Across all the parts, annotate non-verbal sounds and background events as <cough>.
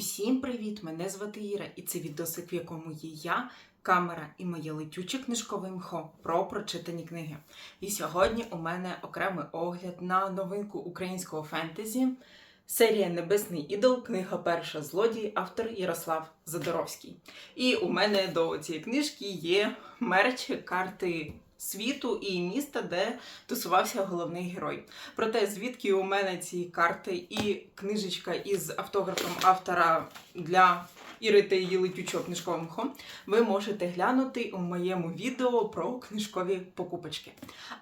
Усім привіт! Мене звати Іра, і це відосик, в якому є я, камера і моє летюче книжкове мхо про прочитані книги. І сьогодні у мене окремий огляд на новинку українського фентезі. Серія Небесний ідол, книга Перша злодій, автор Ярослав Задоровський. І у мене до цієї книжки є мерч карти світу і міста, де тусувався головний герой. Проте, звідки у мене ці карти і книжечка із автографом автора для Іри та її летючого книжкового мхом, ви можете глянути у моєму відео про книжкові покупочки.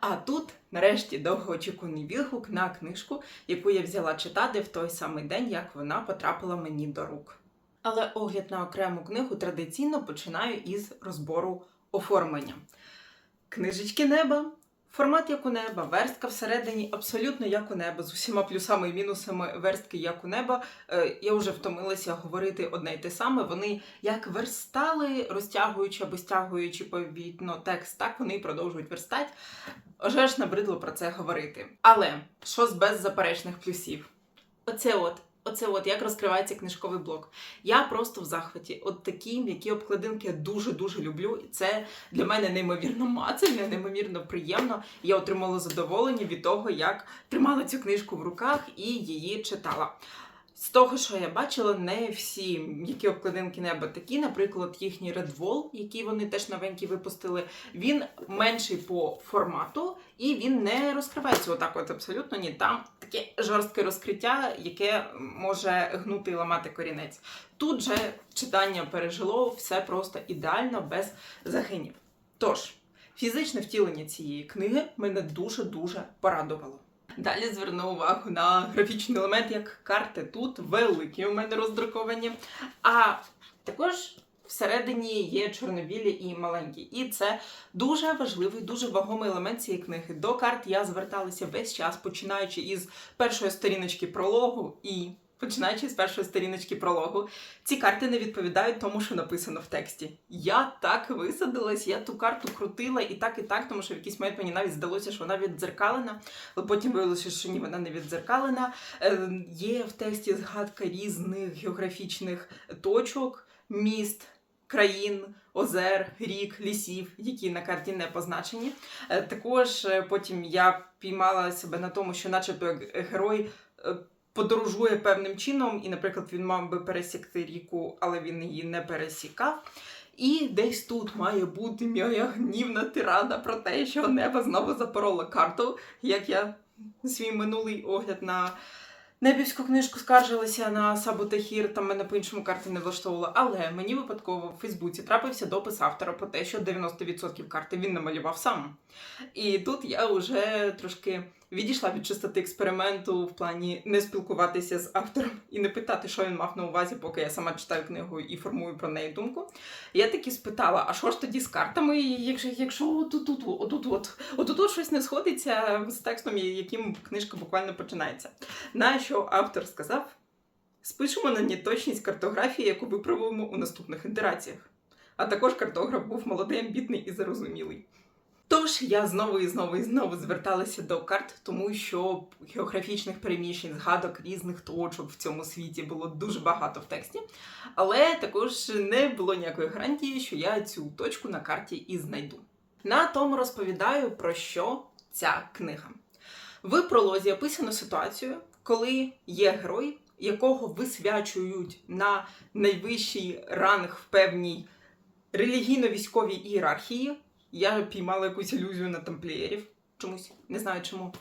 А тут, нарешті, довгоочікуваний відгук на книжку, яку я взяла читати в той самий день, як вона потрапила мені до рук. Але огляд на окрему книгу традиційно починаю із розбору оформлення. Книжечки неба, формат як у неба, верстка всередині абсолютно як у неба, з усіма плюсами і мінусами верстки як у неба. Е, Я вже втомилася говорити одне й те саме. Вони як верстали, розтягуючи або стягуючи повітно текст, так вони і продовжують верстати. Вже ж набридло про це говорити. Але що з беззаперечних плюсів? Оце от. Оце от як розкривається книжковий блок. Я просто в захваті. От такі м'які обкладинки я дуже-дуже люблю. І це для мене неймовірно мацання, неймовірно приємно. Я отримала задоволення від того, як тримала цю книжку в руках і її читала. З того, що я бачила, не всі м'які обкладинки неба такі. Наприклад, їхній Red Wall, який вони теж новенький випустили, він менший по формату і він не розкривається отак, от абсолютно ні. Там таке жорстке розкриття, яке може гнути і ламати корінець. Тут же читання пережило все просто ідеально, без загинів. Тож, фізичне втілення цієї книги мене дуже-дуже порадувало. Далі зверну увагу на графічний елемент, як карти тут великі у мене роздруковані. А також всередині є чорнобілі і маленькі. І це дуже важливий, дуже вагомий елемент цієї книги. До карт я зверталася весь час, починаючи із першої сторіночки прологу і. Починаючи з першої сторіночки прологу, ці карти не відповідають тому, що написано в тексті. Я так висадилась, я ту карту крутила і так, і так, тому що в якийсь момент мені навіть здалося, що вона віддзеркалена, але потім виявилося, що ні, вона не віддзеркалена. Е, є в тексті згадка різних географічних точок, міст, країн, озер, рік, лісів, які на карті не позначені. Е, також е, потім я піймала себе на тому, що, начебто, герой. Подорожує певним чином, і, наприклад, він мав би пересікти ріку, але він її не пересікав. І десь тут має бути моя гнівна тирада про те, що небо знову запороло карту, як я свій минулий огляд на Небівську книжку скаржилася на Саботахір, там мене по-іншому карти не влаштовувало. Але мені випадково в Фейсбуці трапився допис автора про те, що 90% карти він намалював сам. І тут я вже трошки відійшла від чистоти експерименту в плані не спілкуватися з автором і не питати, що він мав на увазі, поки я сама читаю книгу і формую про неї думку. Я таки спитала: а що ж тоді з картами, якщо, якщо отут, отут, отут, отут, отут щось не сходиться з текстом, яким книжка буквально починається. На що автор сказав: спишемо на неточність картографії, яку виправимо у наступних інтераціях. А також картограф був молодий, амбітний і зарозумілий. Тож я знову і знову і знову зверталася до карт, тому що географічних переміщень, згадок різних точок в цьому світі було дуже багато в тексті. Але також не було ніякої гарантії, що я цю точку на карті і знайду. На тому розповідаю про що ця книга. В пролозі описано ситуацію, коли є герой, якого висвячують на найвищий ранг в певній релігійно-військовій ієрархії. Я піймала якусь ілюзію на тамплієрів, чомусь не знаю чому.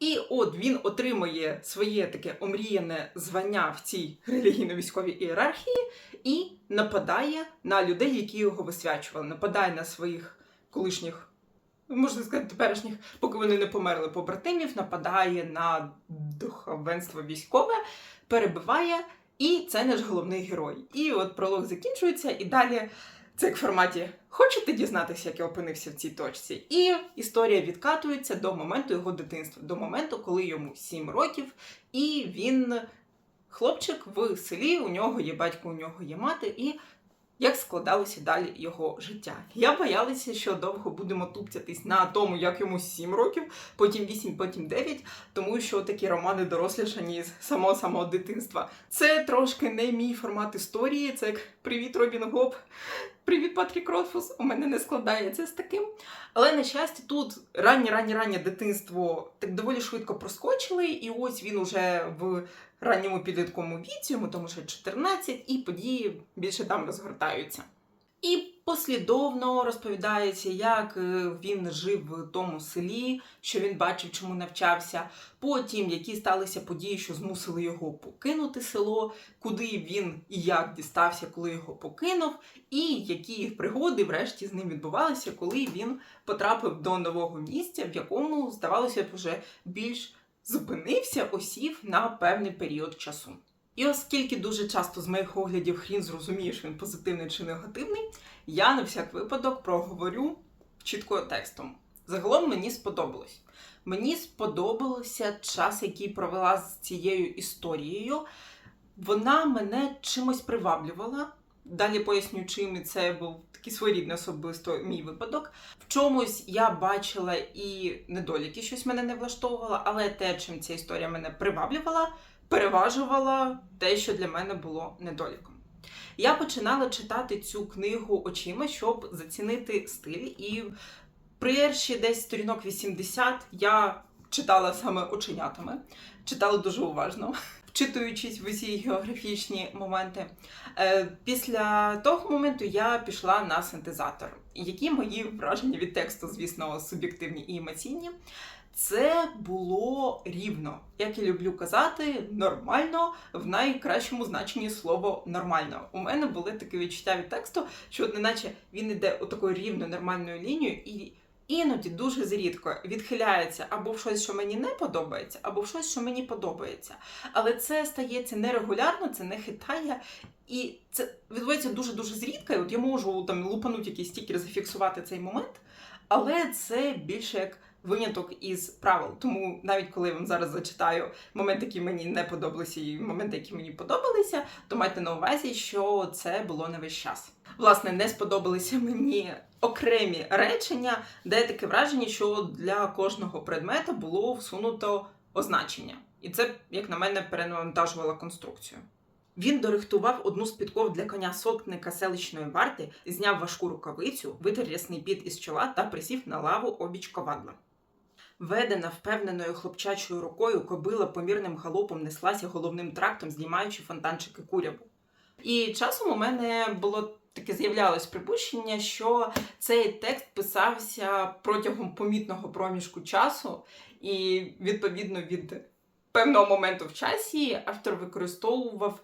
І от він отримує своє таке омріяне звання в цій релігійно-військовій ієрархії і нападає на людей, які його висвячували. Нападає на своїх колишніх, можна сказати, теперішніх, поки вони не померли побратимів, нападає на духовенство військове, перебиває, і це наш головний герой. І от пролог закінчується, і далі це як форматі Хочете дізнатися, як я опинився в цій точці? І історія відкатується до моменту його дитинства, до моменту, коли йому 7 років, і він хлопчик в селі, у нього є батько, у нього є мати, і як складалося далі його життя. Я боялася, що довго будемо тупцятись на тому, як йому 7 років, потім 8, потім 9, тому що такі романи дорослішані з самого самого дитинства. Це трошки не мій формат історії. Це як Привіт, Робін Гоп. Привіт, Патрік Ротфус. У мене не складається з таким. Але на щастя, тут раннє раннє раннє дитинство так доволі швидко проскочили, і ось він уже в ранньому підлітковому віці, йому тому що 14, і події більше там розгортаються. І послідовно розповідається, як е, він жив в тому селі, що він бачив, чому навчався. Потім які сталися події, що змусили його покинути село, куди він і як дістався, коли його покинув, і які пригоди, врешті, з ним відбувалися, коли він потрапив до нового місця, в якому, здавалося б, уже більш зупинився, осів на певний період часу. І оскільки дуже часто з моїх оглядів хрін зрозумієш, він позитивний чи негативний, я на всяк випадок проговорю чітко текстом. Загалом мені сподобалось. Мені сподобався час, який провела з цією історією. Вона мене чимось приваблювала. Далі поясню, чим і це був такий своєрідний особисто мій випадок. В чомусь я бачила і недоліки, щось мене не влаштовувало, але те, чим ця історія мене приваблювала, переважувала те, що для мене було недоліком. Я починала читати цю книгу очима, щоб зацінити стиль. І перші десь сторінок 80 я читала саме оченятами, читала дуже уважно, <laughs> вчитуючись в усі географічні моменти. Е, Після того моменту я пішла на синтезатор. Які мої враження від тексту, звісно, суб'єктивні і емоційні. Це було рівно, як я люблю казати, нормально в найкращому значенні слова нормально. У мене були такі відчуття від тексту, що неначе він іде отакою рівно нормальною лінією, і іноді дуже зрідко відхиляється або в щось, що мені не подобається, або в щось, що мені подобається. Але це стається нерегулярно, це не хитає. І це відбувається дуже дуже зрідко. І от я можу там лупануть якийсь стікер, зафіксувати цей момент, але це більше як виняток із правил. Тому навіть коли я вам зараз зачитаю моменти, які мені не подобалися, і моменти, які мені подобалися, то майте на увазі, що це було не весь час. Власне, не сподобалися мені окремі речення, де таке враження, що для кожного предмета було всунуто означення. І це, як на мене, перенавантажувало конструкцію. Він дорихтував одну з підков для коня сотника селищної варти, зняв важку рукавицю, витер рясний піт із чола та присів на лаву обіч ковадла. Ведена впевненою хлопчачою рукою, кобила помірним галопом неслася головним трактом, знімаючи фонтанчики куряву. І часом у мене було таке з'являлось припущення, що цей текст писався протягом помітного проміжку часу, і відповідно від певного моменту в часі автор використовував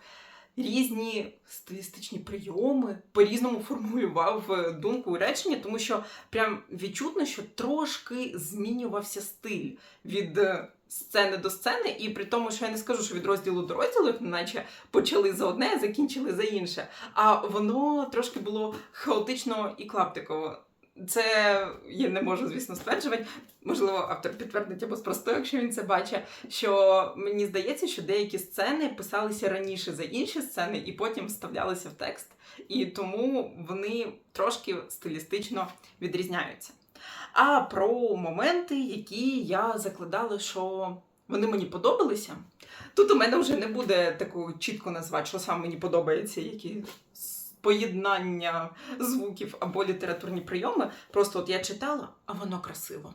різні стилістичні прийоми, по-різному формулював е, думку і речення, тому що прям відчутно, що трошки змінювався стиль від е, сцени до сцени, і при тому, що я не скажу, що від розділу до розділу, наче почали за одне, закінчили за інше. А воно трошки було хаотично і клаптиково. Це я не можу, звісно, стверджувати. Можливо, автор підтвердить або спростує, якщо він це бачить. Що мені здається, що деякі сцени писалися раніше за інші сцени і потім вставлялися в текст. І тому вони трошки стилістично відрізняються. А про моменти, які я закладала, що вони мені подобалися. Тут у мене вже не буде такого чітко назвати, що саме мені подобається, які поєднання звуків або літературні прийоми. Просто от я читала, а воно красиво.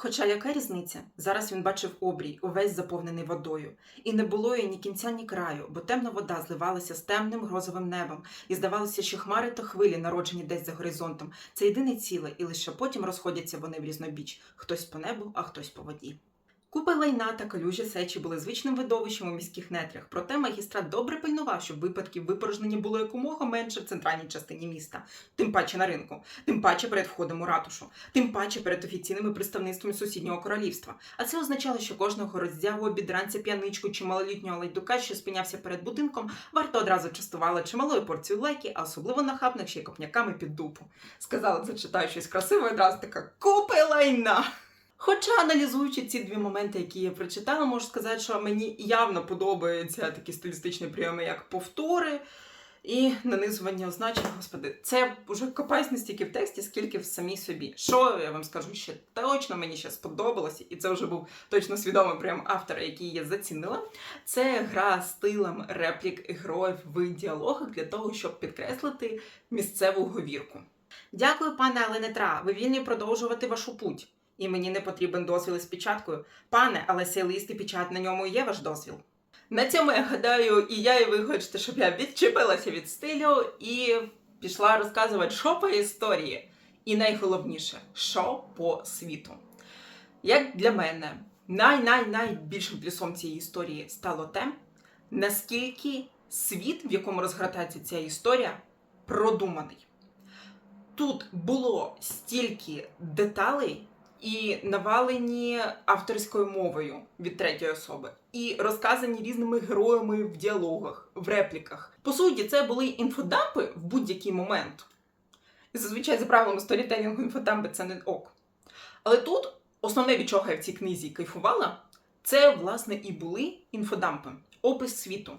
Хоча яка різниця? Зараз він бачив обрій, увесь заповнений водою, і не було їй ні кінця, ні краю, бо темна вода зливалася з темним грозовим небом, і здавалося, що хмари та хвилі, народжені десь за горизонтом, це єдине ціле, і лише потім розходяться вони в різнобіч, хтось по небу, а хтось по воді. Купи лайна та калюжі сечі були звичним видовищем у міських нетрях, проте магістрат добре пильнував, щоб випадків випорожнення було якомога менше в центральній частині міста, тим паче на ринку, тим паче перед входом у ратушу, тим паче перед офіційними представництвами сусіднього королівства. А це означало, що кожного роздягу, бідранця, п'яничку чи малолітнього лайдука, що спинявся перед будинком, варто одразу частувала чималою порцією лайки, а особливо нахабних ще й копняками під дупу. Сказала, зачитаю щось красиве, одразу така купи лайна. Хоча аналізуючи ці дві моменти, які я прочитала, можу сказати, що мені явно подобаються такі стилістичні прийоми, як повтори, І нанизування означень, господи, це вже копаюсь не стільки в тексті, скільки в самій собі. Що я вам скажу ще точно мені ще сподобалося, і це вже був точно свідомий прям автора, який я зацінила. Це гра стилем реплік героїв в діалогах для того, щоб підкреслити місцеву говірку. Дякую, пане Аленетра. Ви вільні продовжувати вашу путь. І мені не потрібен дозвіл із печаткою. Пане, але цей лист і печать на ньому є ваш дозвіл. На цьому я гадаю, і я, і ви хочете, щоб я відчепилася від стилю і пішла розказувати, що по історії. І найголовніше, що по світу. Як для мене, най-най-найбільшим плюсом цієї історії стало те, наскільки світ, в якому розгортається ця історія, продуманий. Тут було стільки деталей і навалені авторською мовою від третьої особи, і розказані різними героями в діалогах, в репліках. По суті, це були інфодампи в будь-який момент. І зазвичай за правилами сторітелінгу інфодампи це не ок. Але тут основне, від чого я в цій книзі кайфувала, це власне і були інфодампи, опис світу.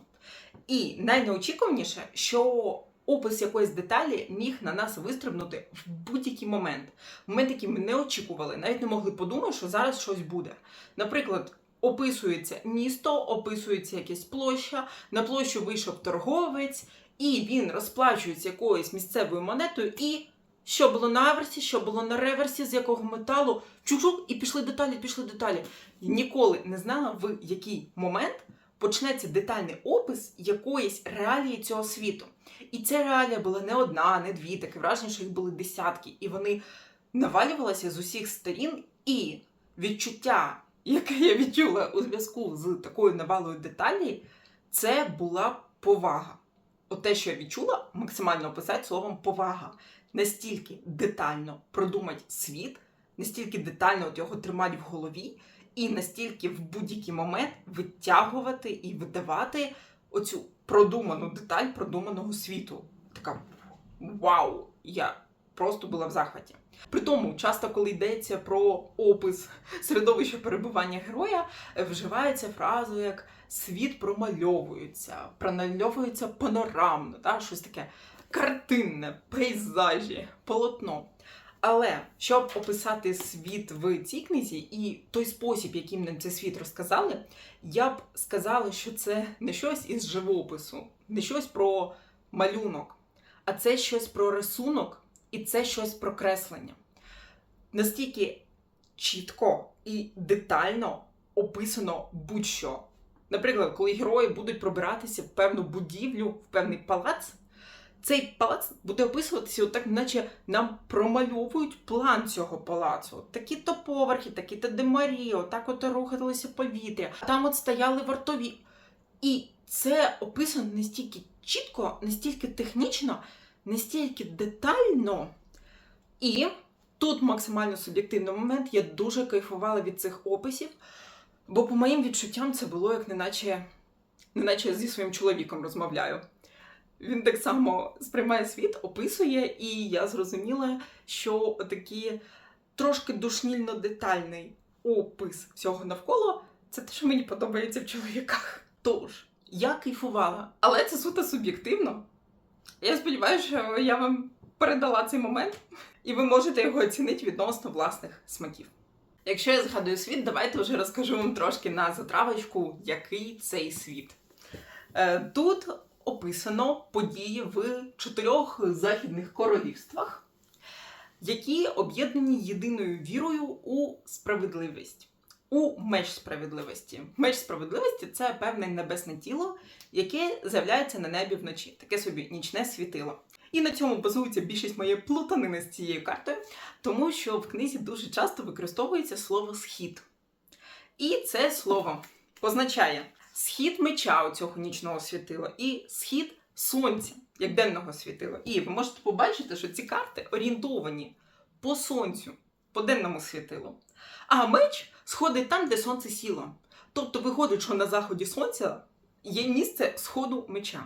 І найнеочікуваніше, що опис якоїсь деталі міг на нас вистрибнути в будь-який момент. Ми не очікували, навіть не могли подумати, що зараз щось буде. Наприклад, описується місто, описується якась площа, на площу вийшов торговець, і він розплачується якоюсь місцевою монетою. і що було на аверсі, що було на реверсі, з якого металу, чук-чук, і пішли деталі, пішли деталі. Ніколи не знала, в який момент почнеться детальний опис якоїсь реалії цього світу. І ця реалія була не одна, не дві, таке враження, що їх були десятки, і вони навалювалися з усіх сторін, і відчуття, яке я відчула у зв'язку з такою навалою деталей, це була повага. От те, що я відчула, максимально описати словом повага. Настільки детально продумати світ, настільки детально от його тримати в голові, і настільки в будь-який момент витягувати і видавати оцю продуману деталь продуманого світу. Така вау! Я просто була в захваті. При тому, часто, коли йдеться про опис середовища перебування героя, вживається фраза як світ промальовується, промальовується панорамно, та, щось таке картинне, пейзажі, полотно. Але щоб описати світ в цій книзі і той спосіб, яким нам цей світ розказали, я б сказала, що це не щось із живопису, не щось про малюнок, а це щось про рисунок і це щось про креслення. Настільки чітко і детально описано будь-що. Наприклад, коли герої будуть пробиратися в певну будівлю, в певний палац, цей палац буде описуватися, отак, наче нам промальовують план цього палацу. Такі-то поверхи, такі-то демарі, отак от рухалося повітря. Там от стояли вартові. І це описано настільки чітко, настільки технічно, настільки детально. І тут максимально суб'єктивний момент. Я дуже кайфувала від цих описів, бо, по моїм відчуттям, це було як неначе, неначе зі своїм чоловіком розмовляю. Він так само сприймає світ, описує, і я зрозуміла, що такий трошки душнільно детальний опис всього навколо це те, що мені подобається в чоловіках. Тож, я кайфувала, але це суто суб'єктивно. Я сподіваюся, що я вам передала цей момент, і ви можете його оцінити відносно власних смаків. Якщо я згадую світ, давайте вже розкажу вам трошки на затравочку, який цей світ. Е, Тут описано події в чотирьох західних королівствах, які об'єднані єдиною вірою у справедливість. У меч справедливості. Меч справедливості це певне небесне тіло, яке з'являється на небі вночі, таке собі нічне світило. І на цьому базується більшість моєї плутанини з цією картою, тому що в книзі дуже часто використовується слово схід. І це слово позначає схід меча у цього нічного світила і схід сонця, як денного світила. І ви можете побачити, що ці карти орієнтовані по сонцю, по денному світилу. А меч сходить там, де сонце сіло. Тобто виходить, що на заході сонця є місце сходу меча.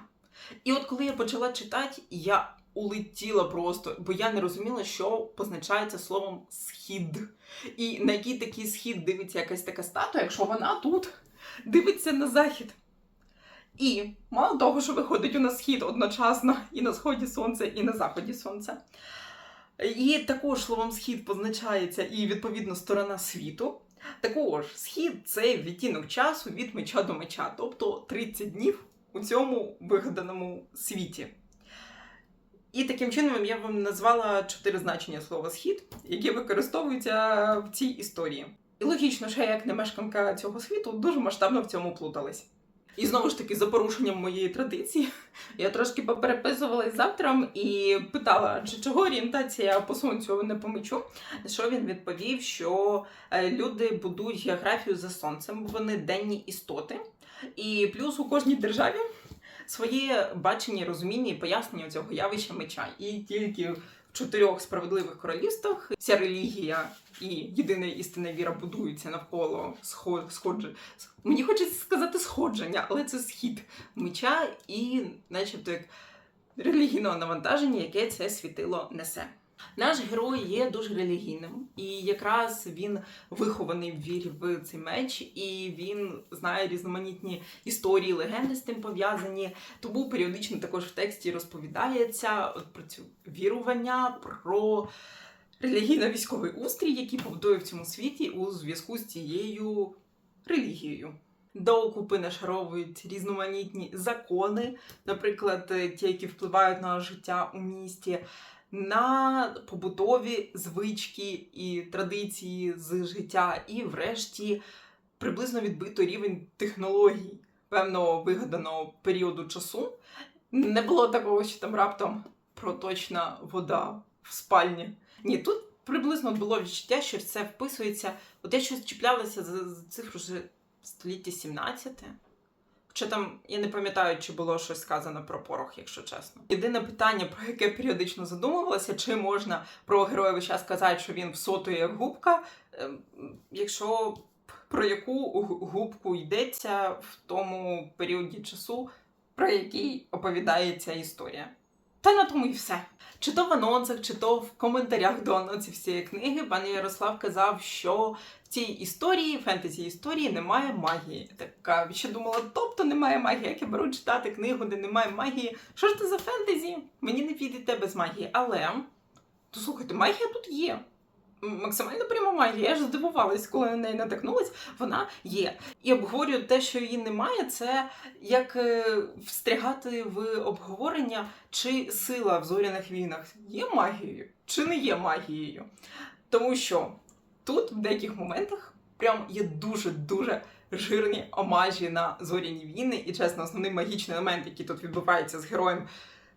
І от коли я почала читати, я улетіла просто, бо я не розуміла, що позначається словом схід. І на який такий схід дивиться якась така статуя, якщо вона тут дивиться на захід. І мало того, що виходить у нас схід одночасно і на сході сонця, і на заході сонця. І також словом схід позначається і відповідно сторона світу. Також схід це відтінок часу від меча до меча, тобто 30 днів у цьому вигаданому світі. І таким чином я вам назвала чотири значення слова схід, які використовуються в цій історії. І логічно, що я, як не мешканка цього світу, дуже масштабно в цьому плуталась. І знову ж таки, за порушенням моєї традиції, я трошки попереписувалась з автором і питала, чи чого орієнтація по сонцю не по мечу. Що він відповів, що е, люди будують географію за сонцем, вони денні істоти. І плюс у кожній державі своє бачення, розуміння і пояснення цього явища меча. І тільки чотирьох справедливих королівствах вся релігія і єдина істинна віра будуються навколо сход, сходження. Мені хочеться сказати сходження, але це схід меча і, начебто, як релігійного навантаження, яке це світило несе. Наш герой є дуже релігійним, і якраз він вихований в вірі в цей меч, і він знає різноманітні історії, легенди з тим пов'язані. Тому періодично також в тексті розповідається от про цю вірування, про релігійно-військовий устрій, який побудує в цьому світі у зв'язку з цією релігією. До окупи нашаровують різноманітні закони, наприклад, ті, які впливають на життя у місті, на побутові звички і традиції з життя, і, врешті, приблизно відбито рівень технологій певного вигаданого періоду часу. Не було такого, що там раптом проточна вода в спальні. Ні, тут приблизно було відчуття, що це вписується. От я щось чіплялася за цифру вже століття 17. Хоча там я не пам'ятаю, чи було щось сказано про порох, якщо чесно. Єдине питання, про яке періодично задумувалася, чи можна про час сказати, що він всотує губка, ем, якщо про яку гу- губку йдеться в тому періоді часу, про який оповідається історія. Та на тому і все. Чи то в анонсах, чи то в коментарях до анонсів цієї книги пан Ярослав казав, що в цій історії, фентезі історії, немає магії. Така ще думала, тобто немає магії. Як я беру читати книгу, де немає магії. Що ж це за фентезі? Мені не підійде без магії. Але то слухайте, магія тут є. Максимально пряма магія. Я ж здивувалась, коли на неї натикнулась. Вона є. І обговорюю те, що її немає, це як е, встрягати в обговорення, чи сила в зоряних війнах є магією, чи не є магією. Тому що тут в деяких моментах прям є дуже-дуже жирні омажі на зоряні війни, і чесно, основний магічний елемент, який тут відбувається з героєм.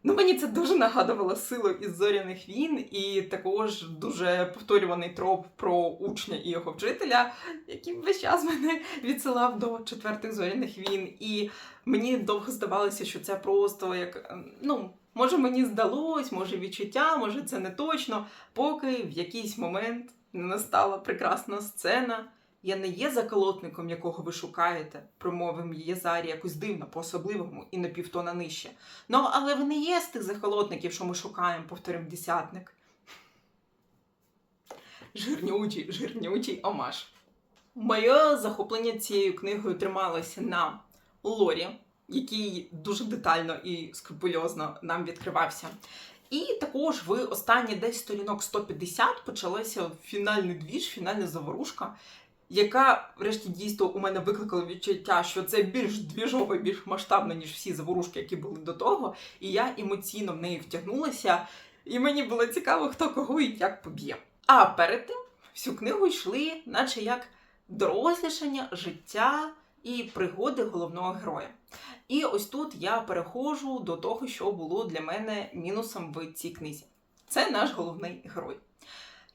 Ну, мені це дуже нагадувало силу із зоряних війн, і також дуже повторюваний троп про учня і його вчителя, який весь час мене відсилав до четвертих зоряних війн. І мені довго здавалося, що це просто як ем, ну. Може, мені здалось, може відчуття, може це не точно, поки в якийсь момент не настала прекрасна сцена. Я не є заколотником, якого ви шукаєте, промовив Єзарі якось дивно, по-особливому і на півтона нижче. Ну, але ви не є з тих заколотників, що ми шукаємо, повторив десятник. Жирнючий, жирнючий омаш. Моє захоплення цією книгою трималося на лорі, який дуже детально і скрупульозно нам відкривався. І також в останні десь сторінок 150 почалася фінальний двіж, фінальна заворушка, яка, врешті, дійсно у мене викликала відчуття, що це більш двіжово, більш масштабно, ніж всі заворушки, які були до того. І я емоційно в неї втягнулася, і мені було цікаво, хто кого і як поб'є. А перед тим всю книгу йшли, наче як дорослішання, життя і пригоди головного героя. І ось тут я переходжу до того, що було для мене мінусом в цій книзі. Це наш головний герой.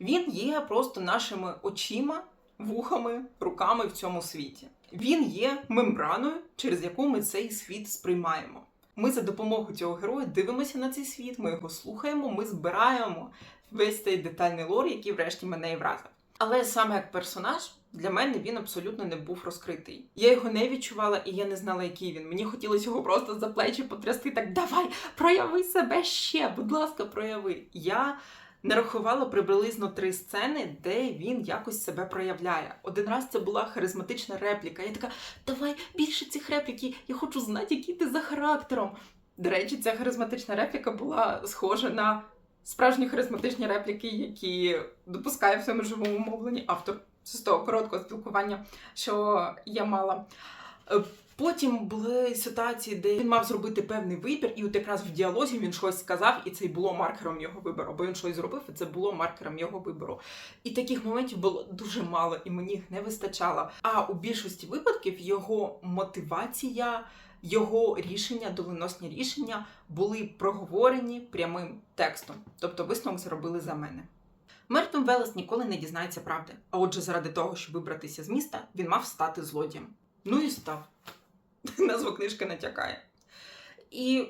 Він є просто нашими очима, вухами, руками в цьому світі. Він є мембраною, через яку ми цей світ сприймаємо. Ми за допомогою цього героя дивимося на цей світ, ми його слухаємо, ми збираємо весь цей детальний лор, який врешті мене і вразив. Але саме як персонаж, для мене він абсолютно не був розкритий. Я його не відчувала і я не знала, який він. Мені хотілося його просто за плечі потрясти. Так давай, прояви себе ще, будь ласка, прояви. Я нарахувала приблизно три сцени, де він якось себе проявляє. Один раз це була харизматична репліка. Я така, давай більше цих реплік, я хочу знати, який ти за характером. До речі, ця харизматична репліка була схожа на справжні харизматичні репліки, які допускає в своєму живому мовленні автор з того короткого спілкування, що я мала. Потім були ситуації, де він мав зробити певний вибір, і от якраз в діалозі він щось сказав, і це й було маркером його вибору. Бо він щось зробив, і це було маркером його вибору. І таких моментів було дуже мало, і мені їх не вистачало. А у більшості випадків його мотивація, його рішення, доленосні рішення були проговорені прямим текстом. Тобто висновок зробили за мене. Мертвим Велес ніколи не дізнається правди. А отже, заради того, щоб вибратися з міста, він мав стати злодієм. Ну і став. <laughs> Назва книжки натякає. І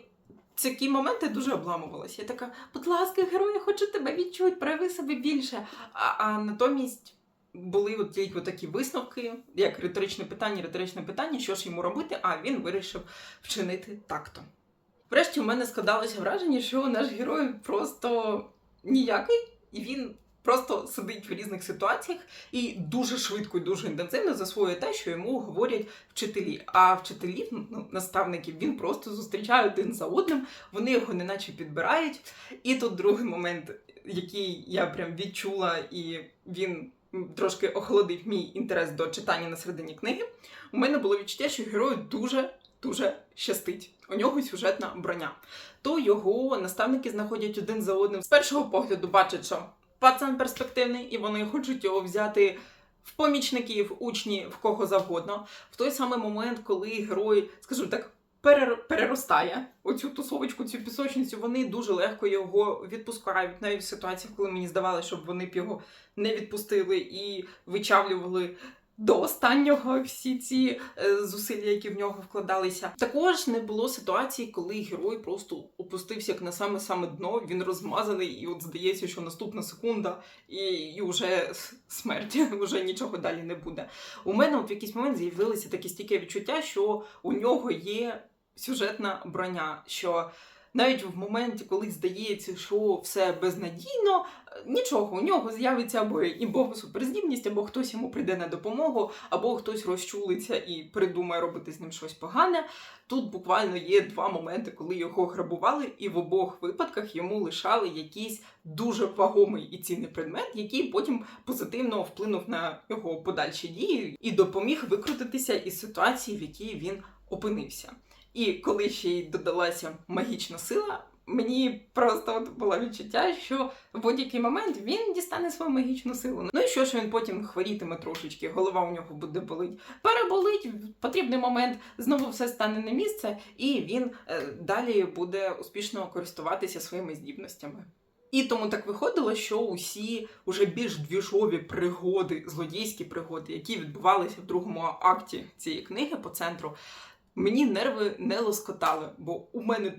такі моменти дуже обламувалися. Я така, будь ласка, герой, я хочу тебе відчути, прояви себе більше. А, а натомість були от тільки такі висновки, як риторичне питання, риторичне питання, що ж йому робити, а він вирішив вчинити такто. Врешті у мене складалося враження, що наш герой просто ніякий, і він просто сидить в різних ситуаціях і дуже швидко і дуже інтенсивно засвоює те, що йому говорять вчителі. А вчителів, ну, наставників, він просто зустрічає один за одним, вони його неначе підбирають. І тут другий момент, який я прям відчула, і він трошки охолодив мій інтерес до читання на середині книги. У мене було відчуття, що герою дуже. Дуже щастить. У нього сюжетна броня. То його наставники знаходять один за одним. З першого погляду бачать, що пацан перспективний, і вони хочуть його взяти в помічників, учні, в кого завгодно. В той самий момент, коли герой, скажімо так, перер- переростає оцю тусовочку, цю пісочницю, вони дуже легко його відпускають. Навіть в ситуаціях, коли мені здавалося, щоб вони б його не відпустили і вичавлювали. До останнього всі ці е, зусилля, які в нього вкладалися, також не було ситуації, коли герой просто опустився як на саме саме дно. Він розмазаний, і от здається, що наступна секунда, і, і вже смерть, <laughs> вже нічого далі не буде. У мене от в якийсь момент з'явилися такі стійке відчуття, що у нього є сюжетна броня. що навіть в моменті, коли здається, що все безнадійно, нічого, у нього з'явиться або імбова суперздібність, або хтось йому прийде на допомогу, або хтось розчулиться і придумає робити з ним щось погане. Тут буквально є два моменти, коли його грабували, і в обох випадках йому лишали якийсь дуже вагомий і цінний предмет, який потім позитивно вплинув на його подальші дії і допоміг викрутитися із ситуації, в якій він опинився. І коли ще й додалася магічна сила, мені просто от було відчуття, що в будь-який момент він дістане свою магічну силу. Ну і що ж він потім хворітиме трошечки, голова у нього буде болить. Переболить в потрібний момент, знову все стане на місце, і він е, далі буде успішно користуватися своїми здібностями. І тому так виходило, що усі уже більш двіжові пригоди, злодійські пригоди, які відбувалися в другому акті цієї книги по центру, мені нерви не лоскотали, бо у мене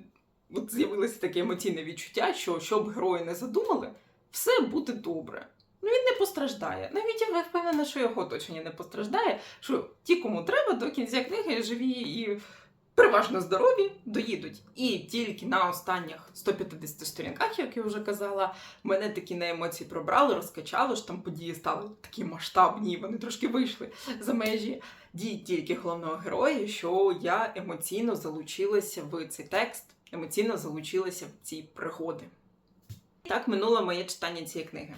от з'явилося таке емоційне відчуття, що щоб герої не задумали, все буде добре. Ну він не постраждає. Навіть я впевнена, що його оточення не постраждає, що ті, кому треба, до кінця книги живі і переважно здорові, доїдуть. І тільки на останніх 150 сторінках, як я вже казала, мене такі на емоції пробрали, розкачало, що там події стали такі масштабні, вони трошки вийшли за межі дій тільки головного героя, що я емоційно залучилася в цей текст, емоційно залучилася в ці пригоди. Так минуло моє читання цієї книги.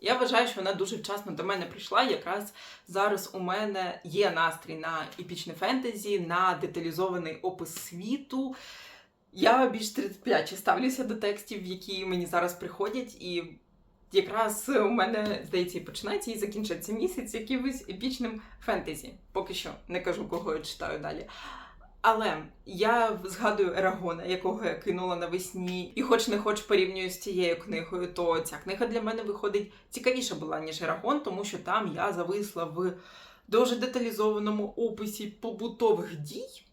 Я вважаю, що вона дуже вчасно до мене прийшла. Якраз зараз у мене є настрій на епічне фентезі, на деталізований опис світу. Я більш терпляче ставлюся до текстів, які мені зараз приходять, і якраз у мене, здається, і починається і закінчиться місяць якимось епічним фентезі. Поки що не кажу, кого я читаю далі. Але я згадую Ерагона, якого я кинула навесні, і хоч не хоч порівнюю з цією книгою, то ця книга для мене виходить цікавіша була, ніж Ерагон, тому що там я зависла в дуже деталізованому описі побутових дій.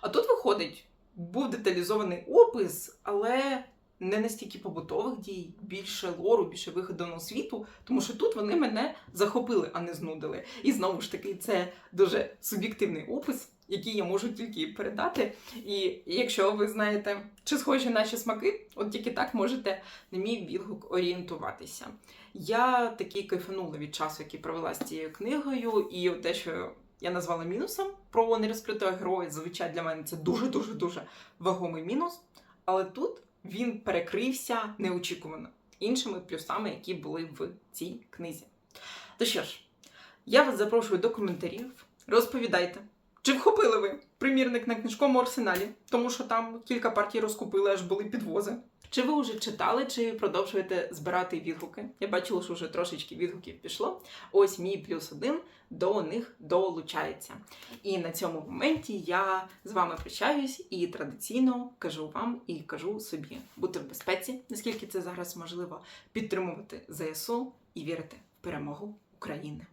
А тут виходить, був деталізований опис, але не настільки побутових дій, більше лору, більше вигаданого світу, тому що тут вони мене захопили, а не знудили. І знову ж таки, це дуже суб'єктивний опис, який я можу тільки передати. І якщо ви знаєте, чи схожі наші смаки, от тільки так можете на мій відгук орієнтуватися. Я таки кайфанула від часу, який провела з цією книгою, і те, що я назвала мінусом про нерозкритого героя, зазвичай для мене це дуже дуже дуже вагомий мінус. Але тут він перекрився неочікувано іншими плюсами, які були в цій книзі. То що ж, я вас запрошую до коментарів. Розповідайте, чи вхопили ви примірник на книжковому арсеналі, тому що там кілька партій розкупили, аж були підвози. Чи ви вже читали, чи продовжуєте збирати відгуки? Я бачила, що вже трошечки відгуків пішло. Ось мій плюс один до них долучається. І на цьому моменті я з вами прощаюсь і традиційно кажу вам і кажу собі бути в безпеці, наскільки це зараз можливо, підтримувати ЗСУ і вірити в перемогу України.